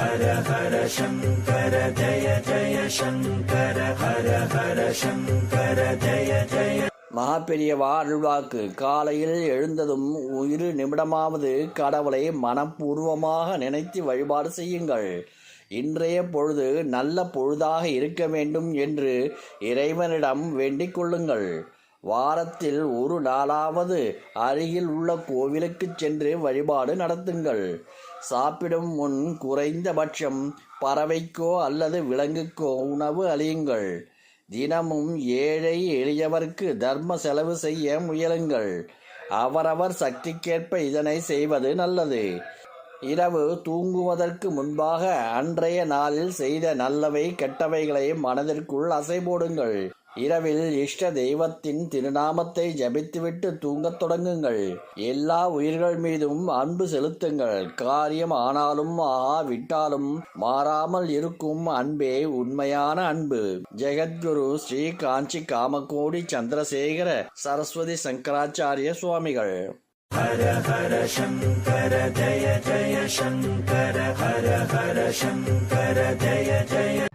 ஹர ஹர சங்கர ஜய ஜய சங்கர ஹர ஹர சங்கர ஜய ஜய. மகாபெரியவா அருள்வாக்கு. காலையில் எழுந்ததும் இரு நிமிடமாவது கடவுளை மனப்பூர்வமாக நினைத்து வழிபாடு செய்யுங்கள். இன்றைய பொழுது நல்ல பொழுதாக இருக்க வேண்டும் என்று இறைவனிடம் வேண்டிக் கொள்ளுங்கள். வாரத்தில் ஒரு நாளாவது அருகில் உள்ள கோவிலுக்கு சென்று வழிபாடு நடத்துங்கள். சாப்பிடும் முன் குறைந்தபட்சம் பறவைக்கோ அல்லது விலங்குக்கோ உணவு அழியுங்கள் தினமும் ஏழை எளியவர்க்கு தர்ம செலவு செய்ய முயலுங்கள். அவரவர் சக்திக்கேற்ப இதனை செய்வது நல்லது. இரவு தூங்குவதற்கு முன்பாக அன்றைய நாளில் செய்த நல்லவை கெட்டவைகளை மனதிற்குள் அசை போடுங்கள் இரவில் இஷ்ட தெய்வத்தின் திருநாமத்தை ஜபித்துவிட்டு தூங்கத் தொடங்குங்கள். எல்லா உயிர்கள் மீதும் அன்பு செலுத்துங்கள். காரியம் ஆனாலும் ஆகாவிட்டாலும் மாறாமல் இருக்கும் அன்பே உண்மையான அன்பு. ஜெகத்குரு ஸ்ரீ காஞ்சி காமகோடி சந்திரசேகர சரஸ்வதி சங்கராச்சாரிய சுவாமிகள். ஹர ஹர சங்கர ஜய ஜய சங்கர ஹர ஹர சங்கர ஜய ஜய